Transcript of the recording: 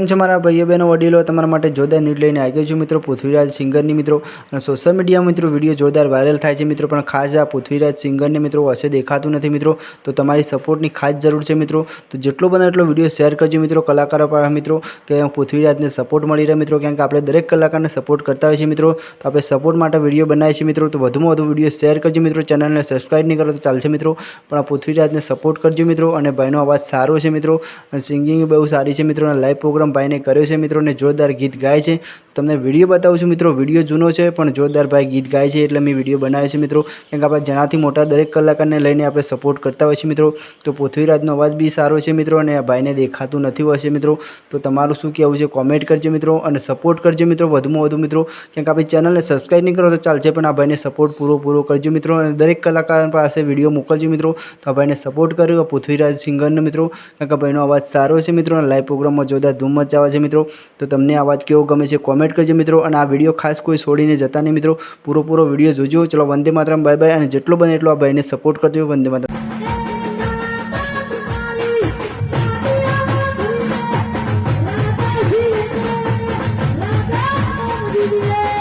કેમ છે મારા ભાઈઓ બહેનો, વડીલો, તમારા માટે જોરદાર ન્યૂઝ લઈને આવી ગયો છું મિત્રો. પૃથ્વીરાજ સિંગરની મિત્રો અને સોશિયલ મીડિયા મિત્રો વીડિયો જોરદાર વાયરલ થાય છે મિત્રો. પણ ખાસ આ પૃથ્વીરાજ સિંગરને મિત્રો હશે દેખાતું નથી મિત્રો. તો તમારી સપોર્ટની ખાસ જરૂર છે મિત્રો. તો જેટલો બને એટલો વીડિયો શેર કરજો મિત્રો. કલાકારો પર મિત્રો કે પૃથ્વીરાજને સપોર્ટ મળી રહે મિત્રો. કારણ કે આપણે દરેક કલાકારને સપોર્ટ કરતા હોઈએ છીએ મિત્રો. તો આપણે સપોર્ટ માટે વીડિયો બનાવીએ છીએ મિત્રો. તો વધુમાં વધુ વીડિયો શેર કરજો મિત્રો. ચેનલને સબસ્ક્રાઈબ નહીં કરો તો ચાલશે મિત્રો. પણ આ પૃથ્વીરાજને સપોર્ટ કરજો મિત્રો. અને ભાઈનો અવાજ સારો છે મિત્રો. સિંગિંગ બહુ સારી છે મિત્રો. અને લાઈવ પ્રોગ્રામ ભાઈને કર્યો છે મિત્રોને જોરદાર ગીત ગાય છે. તમને વીડિયો બતાવું છું મિત્રો. વીડિયો જૂનો છે, પણ જોરદાર ભાઈ ગીત ગાય છે એટલે મેં વીડિયો બનાવ્યો છે મિત્રો. કેમ કે આપણે જણાથી મોટા દરેક કલાકારને લઈને આપણે સપોર્ટ કરતા હોય છે મિત્રો, તો પૃથ્વીરાજનો અવાજ બી સારો છે મિત્રો અને આ ભાઈને દેખાતું નથી હોય છે મિત્રો. તો તમારું શું કહેવું છે? કોમેન્ટ કરજો મિત્રો અને સપોર્ટ કરજો મિત્રો, વધુમાં વધુ મિત્રો. કેમ કે આપણી ચેનલને સબસ્ક્રાઈબ નહીં કરો તો ચાલશે, પણ આ ભાઈને સપોર્ટ પૂરો પૂરો કરજો મિત્રો અને દરેક કલાકાર પાસે વીડિયો મોકલજો મિત્રો. તો આ ભાઈને સપોર્ટ કર્યો પૃથ્વીરાજ સિંગરનો મિત્રો. કારણ કે ભાઈનો અવાજ સારો છે મિત્રો અને લાઈવ પ્રોગ્રામમાં જોરદાર ધૂમ મચાવે છે મિત્રો. તો તમને અવાજ કેવો ગમે છે? કોમેન્ટ કમેન્ટ કરજો મિત્રો. અને આ વીડિયો ખાસ કોઈ છોડીને જતા નહીં મિત્રો. પૂરો પૂરો વીડિયો જોજો. ચલો, વંદે માતરમ બાય બાય અને જેટલો બને એટલો આ ભાઈને સપોર્ટ કરજો. વંદે માતરમ. Yeah!